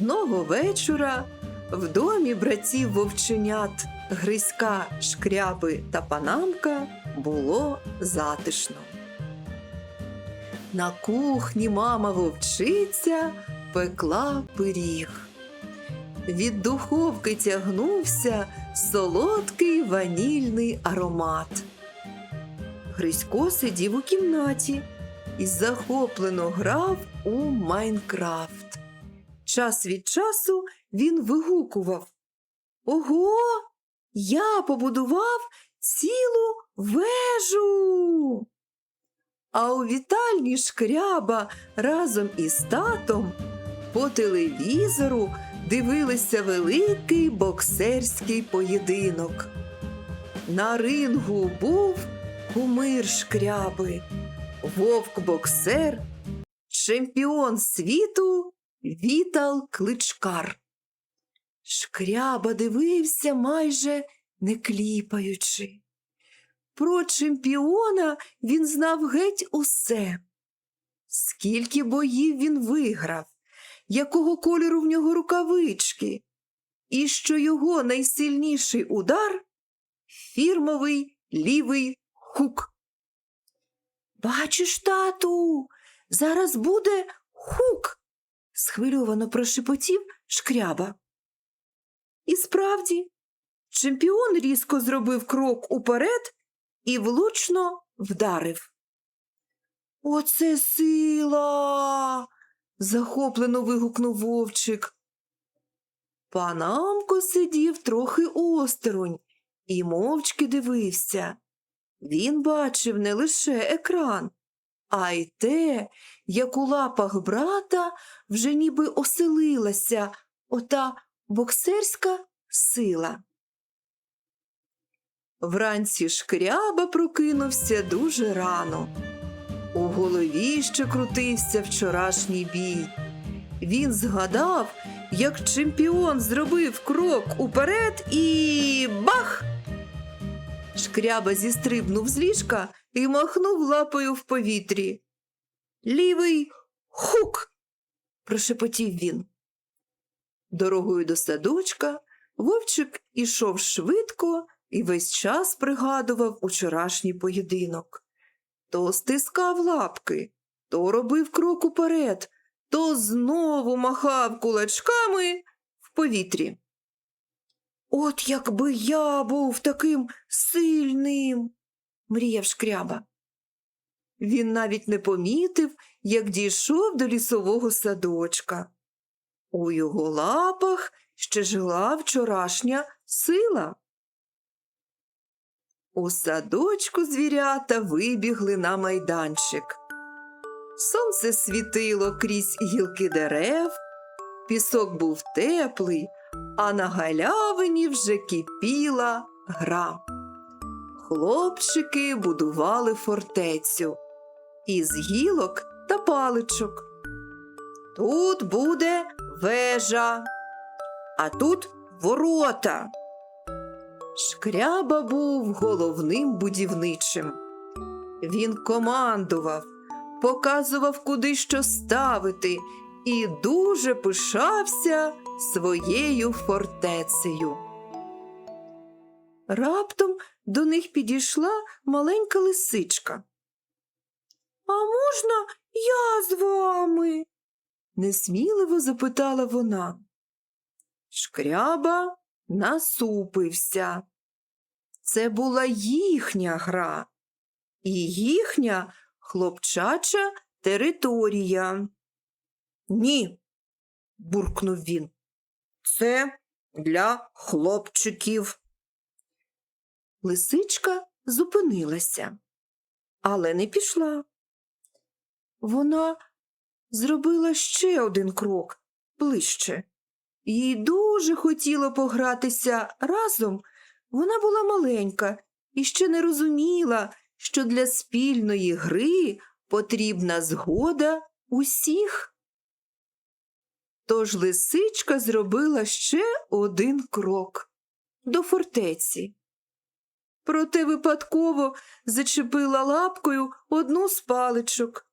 Одного вечора в домі братів вовченят Гриська, Шкряби та Панамка було затишно. На кухні мама вовчиця пекла пиріг. Від духовки тягнувся солодкий ванільний аромат. Грисько сидів у кімнаті і захоплено грав у Майнкрафт. Час від часу він вигукував Ого, я побудував цілу вежу. А у вітальні шкряба разом із татом по телевізору дивилися великий боксерський поєдинок. На рингу був кумир шкряби, вовк-боксер, чемпіон світу Вітал Кличкар. Шкряба дивився майже не кліпаючи. Про чемпіона він знав геть усе. Скільки боїв він виграв, якого кольору в нього рукавички, і що його найсильніший удар фірмовий лівий хук. Бачиш, тату, зараз буде хук, схвильовано прошепотів шкряба. І справді, чемпіон різко зробив крок уперед і влучно вдарив. Оце сила. захоплено вигукнув вовчик. Панамко сидів трохи осторонь і мовчки дивився. Він бачив не лише екран, а й те, як у лапах брата вже ніби оселилася ота боксерська сила. Вранці шкряба прокинувся дуже рано. У голові ще крутився вчорашній бій. Він згадав, як чемпіон зробив крок уперед і бах! Шкряба зістрибнув з ліжка і махнув лапою в повітрі. Лівий хук. прошепотів він. Дорогою до садочка вовчик ішов швидко і весь час пригадував учорашній поєдинок. То стискав лапки, то робив крок уперед, то знову махав кулачками в повітрі. От якби я був таким сильним, мріяв шкряба. Він навіть не помітив, як дійшов до лісового садочка. У його лапах ще жила вчорашня сила. У садочку звірята вибігли на майданчик. Сонце світило крізь гілки дерев, пісок був теплий, а на галявині вже кипіла гра. Хлопчики будували фортецю із гілок та паличок. Тут буде вежа, а тут ворота. Шкряба був головним будівничим. Він командував, показував, куди що ставити, і дуже пишався своєю фортецею. Раптом до них підійшла маленька лисичка. А можна я з вами? несміливо запитала вона. Шкряба насупився. Це була їхня гра і їхня хлопчача територія. Ні, буркнув він. Це для хлопчиків. Лисичка зупинилася, але не пішла. Вона зробила ще один крок ближче. Їй дуже хотіло погратися разом. Вона була маленька і ще не розуміла, що для спільної гри потрібна згода усіх. Тож лисичка зробила ще один крок до фортеці. Проте випадково зачепила лапкою одну з паличок,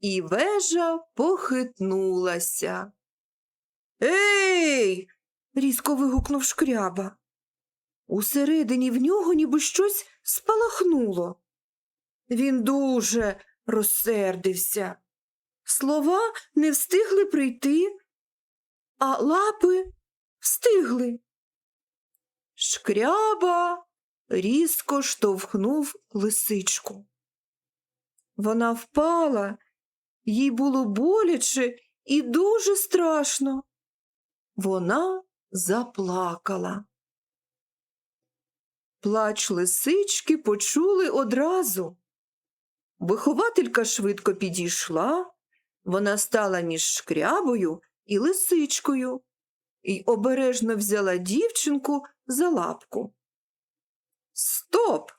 і вежа похитнулася. Ей. різко вигукнув шкряба. Усередині в нього ніби щось спалахнуло. Він дуже розсердився. Слова не встигли прийти, а лапи встигли. Шкряба різко штовхнув лисичку. Вона впала, їй було боляче і дуже страшно. Вона заплакала. Плач лисички почули одразу. Вихователька швидко підійшла, вона стала між шкрябою і лисичкою і обережно взяла дівчинку за лапку. Стоп!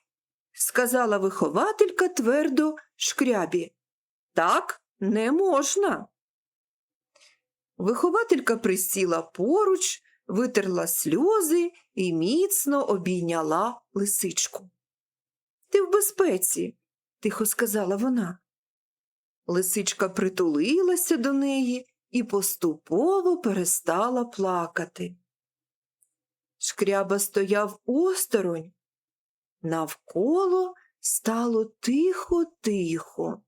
сказала вихователька твердо шкрябі. Так не можна. Вихователька присіла поруч, витерла сльози і міцно обійняла лисичку. Ти в безпеці, тихо сказала вона. Лисичка притулилася до неї і поступово перестала плакати. Шкряба стояв осторонь. Навколо стало тихо-тихо.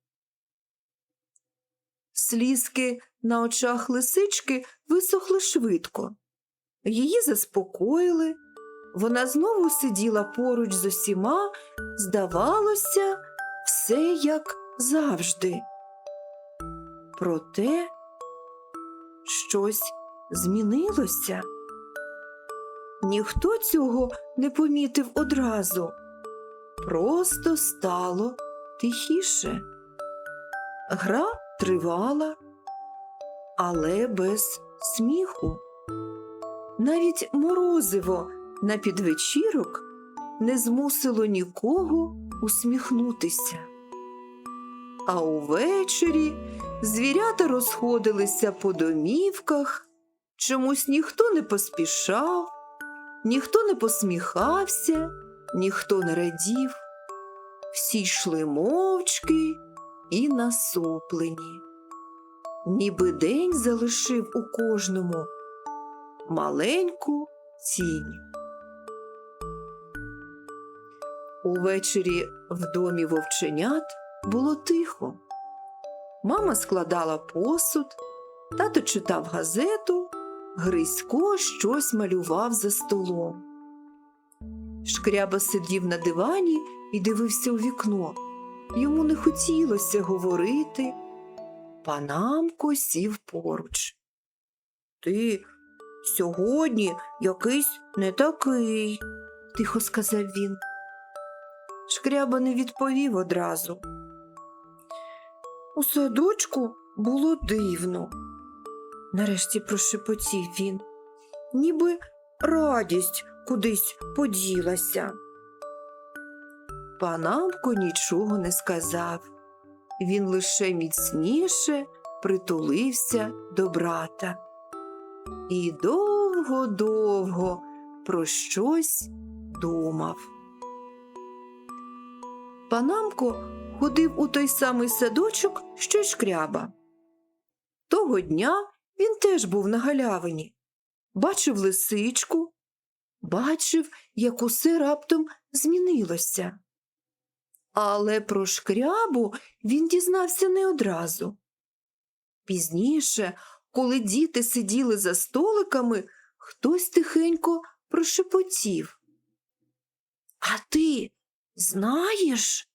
Слізки на очах лисички висохли швидко. Її заспокоїли. Вона знову сиділа поруч з усіма, здавалося, все як завжди. Проте щось змінилося. Ніхто цього не помітив одразу. Просто стало тихіше. Гра тривала, але без сміху. Навіть морозиво на підвечірок не змусило нікого усміхнутися. А увечері звірята розходилися по домівках, чомусь ніхто не поспішав, ніхто не посміхався, ніхто не радів. Всі йшли мовчки і насуплені. Ніби день залишив у кожному маленьку тінь. Увечері в домі вовченят було тихо. Мама складала посуд, тато читав газету, Грисько щось малював за столом. Шкряба сидів на дивані і дивився у вікно. Йому не хотілося говорити. Панамко сів поруч. Ти сьогодні якийсь не такий, тихо сказав він. Шкряба не відповів одразу. У садочку було дивно. Нарешті прошепотів він, ніби радість кудись поділася. Панамко нічого не сказав. Він лише міцніше притулився до брата. І довго-довго про щось думав. Панамко ходив у той самий садочок, що й шкряба. Того дня він теж був на галявині, бачив лисичку, бачив, як усе раптом змінилося. Але про шкрябу він дізнався не одразу. Пізніше, коли діти сиділи за столиками, хтось тихенько прошепотів. А ти знаєш,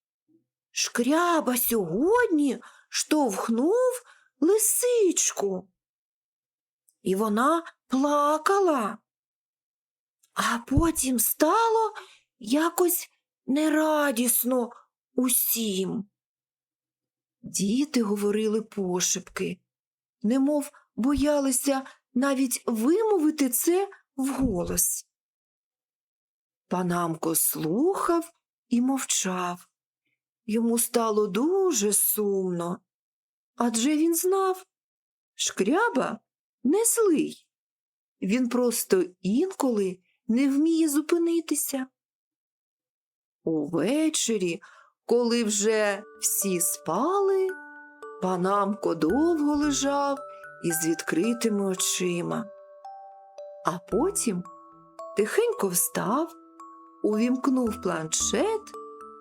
шкряба сьогодні штовхнув лисичку. І вона плакала. А потім стало якось нерадісно усім. Діти говорили пошепки, немов боялися навіть вимовити це вголос. Панамко слухав і мовчав. Йому стало дуже сумно. Адже він знав, шкряба не злий. Він просто інколи не вміє зупинитися. Увечері, коли вже всі спали, панамко довго лежав із відкритими очима. А потім тихенько встав, увімкнув планшет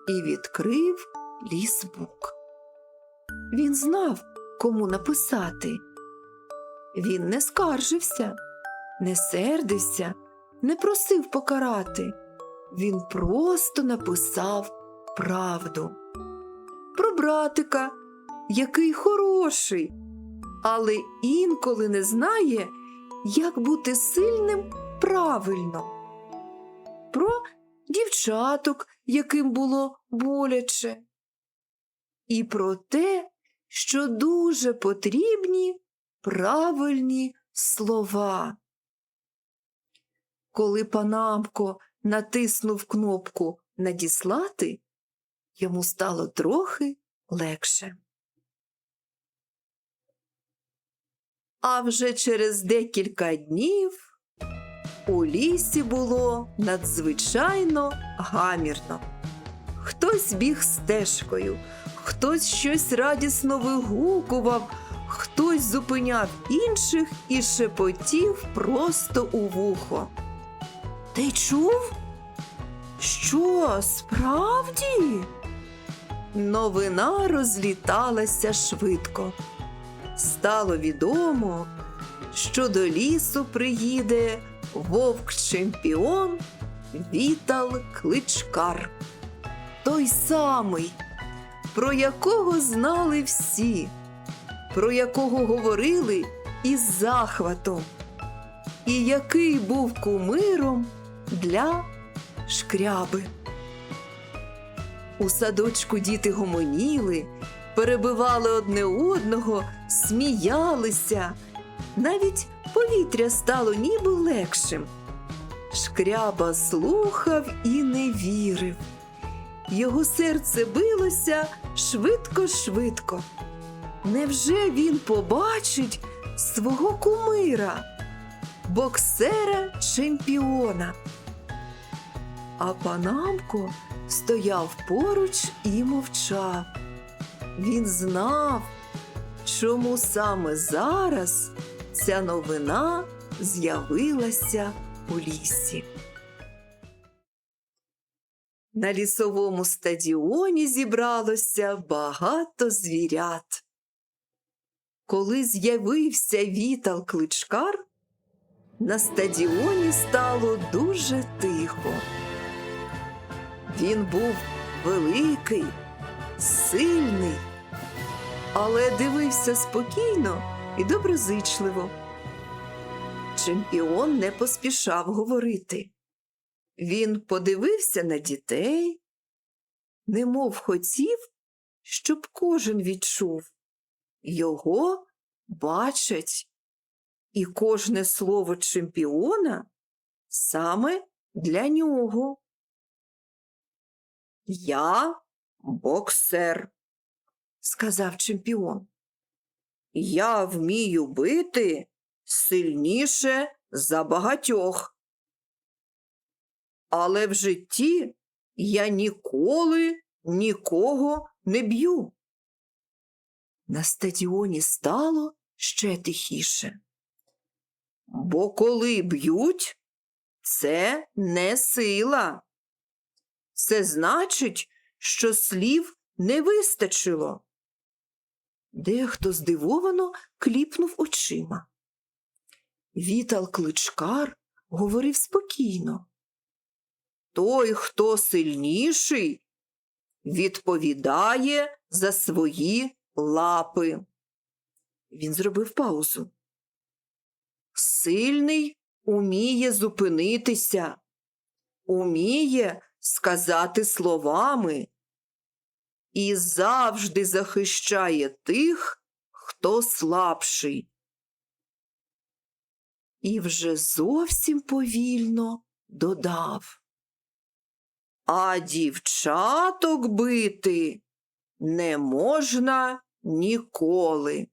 і відкрив лісбук. Він знав, кому написати. Він не скаржився, не сердився, не просив покарати. Він просто написав правду. Про братика, який хороший, але інколи не знає, як бути сильним правильно. Про дівчаток, яким було боляче. І про те, що дуже потрібні правильні слова. Коли Панамко натиснув кнопку Надіслати, йому стало трохи легше. А вже через декілька днів у лісі було надзвичайно гамірно. Хтось біг стежкою, хтось щось радісно вигукував, хтось зупиняв інших і шепотів просто у вухо. Ти чув? Що, справді? Новина розліталася швидко. Стало відомо, що до лісу приїде вовк-чемпіон Вітал Кличкар. Той самий, про якого знали всі, про якого говорили із захватом, і який був кумиром для шкряби. У садочку діти гомоніли, перебивали одне одного, сміялися. Навіть повітря стало ніби легшим. Шкряба слухав і не вірив. Його серце билося швидко-швидко. Невже він побачить свого кумира, боксера чемпіона? А панамко стояв поруч і мовчав. Він знав, чому саме зараз ця новина з'явилася у лісі. На лісовому стадіоні зібралося багато звірят. Коли з'явився Вітал Кличкар, на стадіоні стало дуже тихо. Він був великий, сильний, але дивився спокійно і доброзичливо. Чемпіон не поспішав говорити. Він подивився на дітей, немов хотів, щоб кожен відчув його бачать, і кожне слово чемпіона саме для нього. Я боксер, сказав чемпіон. Я вмію бити сильніше за багатьох. Але в житті я ніколи нікого не б'ю. На стадіоні стало ще тихіше. Бо коли б'ють, це не сила. Це значить, що слів не вистачило. Дехто здивовано кліпнув очима. Вітал Кличкар говорив спокійно. Той, хто сильніший, відповідає за свої лапи. Він зробив паузу. Сильний уміє зупинитися, уміє сказати словами і завжди захищає тих, хто слабший. І вже зовсім повільно додав. А дівчаток бити не можна ніколи.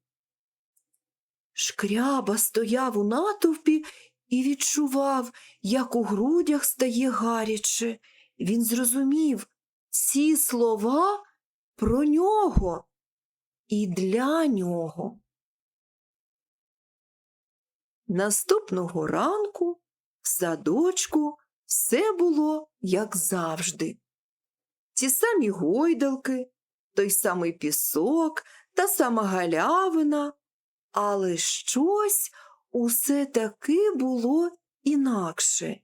Шкряба стояв у натовпі і відчував, як у грудях стає гаряче. Він зрозумів ці слова про нього і для нього. Наступного ранку в садочку все було як завжди. Ті самі гойдалки, той самий пісок, та сама галявина, але щось усе таки було інакше.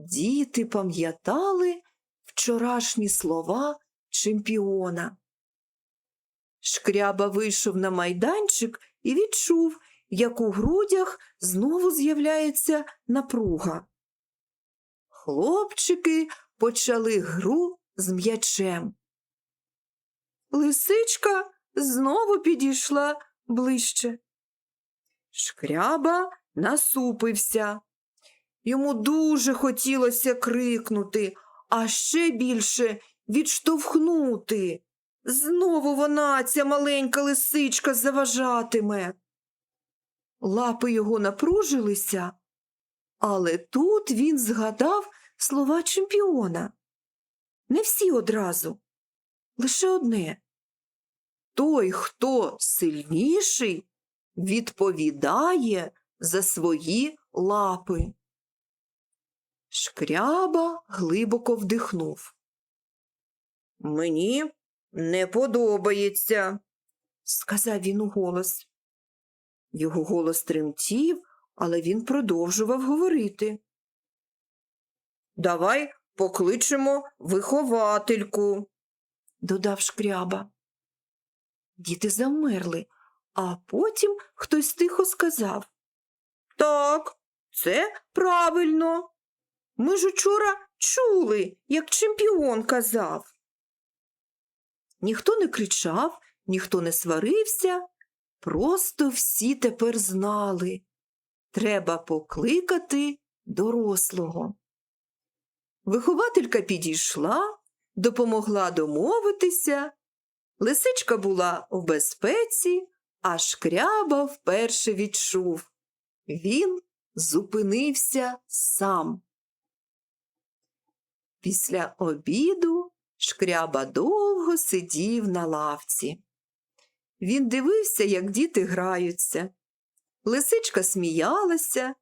Діти пам'ятали вчорашні слова чемпіона. Шкряба вийшов на майданчик і відчув, як у грудях знову з'являється напруга. Хлопчики почали гру з м'ячем. Лисичка знову підійшла ближче. Шкряба насупився. Йому дуже хотілося крикнути, а ще більше відштовхнути. Знову вона, ця маленька лисичка, заважатиме. Лапи його напружилися, але тут він згадав слова чемпіона. Не всі одразу, лише одне. Той, хто сильніший, відповідає за свої лапи. Шкряба глибоко вдихнув. Мені не подобається, сказав він у голос. Його голос тремтів, але він продовжував говорити. Давай покличемо виховательку, додав шкряба. Діти завмерли, а потім хтось тихо сказав. Так, це правильно. Ми ж учора чули, як чемпіон казав. Ніхто не кричав, ніхто не сварився, просто всі тепер знали. Треба покликати дорослого. Вихователька підійшла, допомогла домовитися. Лисичка була в безпеці, а шкряба вперше відчув. Він зупинився сам. Після обіду шкряба довго сидів на лавці. Він дивився, як діти граються. Лисичка сміялася,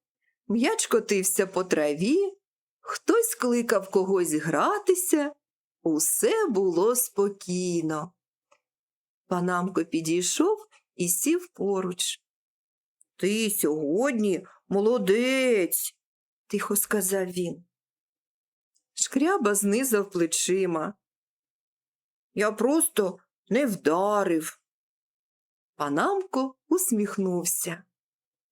м'яч котився по траві, хтось кликав когось гратися. Усе було спокійно. Панамко підійшов і сів поруч. Ти сьогодні молодець, тихо сказав він. Шкряба знизав плечима. Я просто не вдарив. Панамко усміхнувся.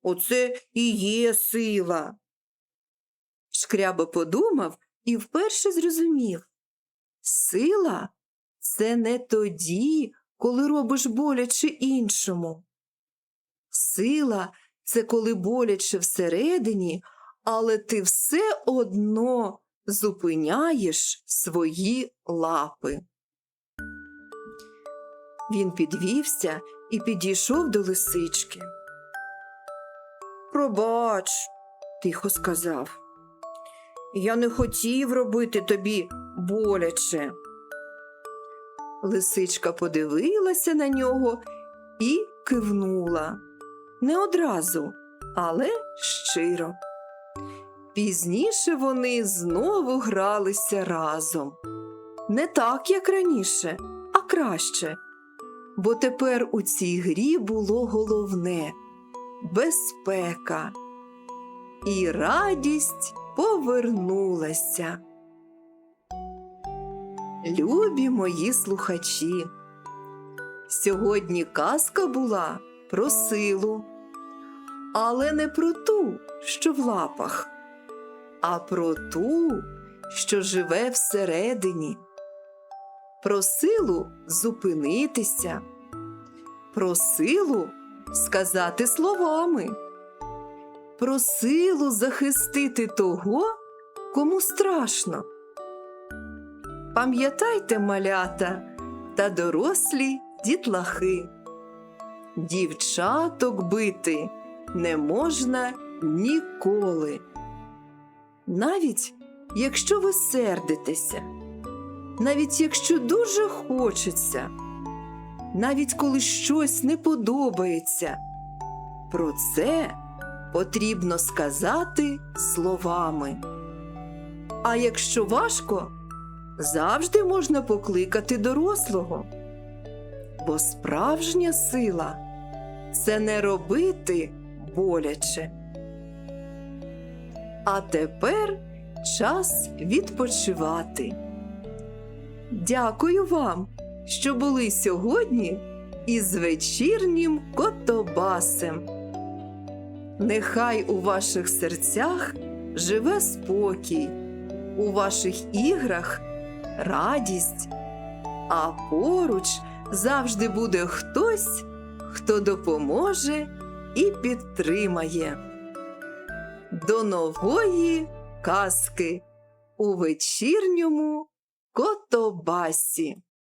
Оце і є сила. Шкряба подумав і вперше зрозумів. Сила це не тоді, коли робиш боляче іншому. Сила це коли боляче всередині, але ти все одно зупиняєш свої лапи. Він підвівся і підійшов до лисички. Пробач, тихо сказав. Я не хотів робити тобі боляче. Лисичка подивилася на нього і кивнула. Не одразу, але щиро. Пізніше вони знову гралися разом. Не так, як раніше, а краще. Бо тепер у цій грі було головне безпека. І радість повернулася. Любі мої слухачі. Сьогодні казка була про силу, але не про ту, що в лапах, а про ту, що живе всередині, про силу зупинитися, про силу сказати словами, про силу захистити того, кому страшно. Пам'ятайте, малята та дорослі дітлахи. Дівчаток бити не можна ніколи. Навіть якщо ви сердитеся, навіть якщо дуже хочеться, навіть коли щось не подобається, про це потрібно сказати словами. А якщо важко, завжди можна покликати дорослого. Бо справжня сила це не робити боляче. А тепер час відпочивати. Дякую вам, що були сьогодні із вечірнім котобасем. Нехай у ваших серцях живе спокій, у ваших іграх радість, а поруч завжди буде хтось, хто допоможе і підтримає. До нової казки у вечірньому котобасі.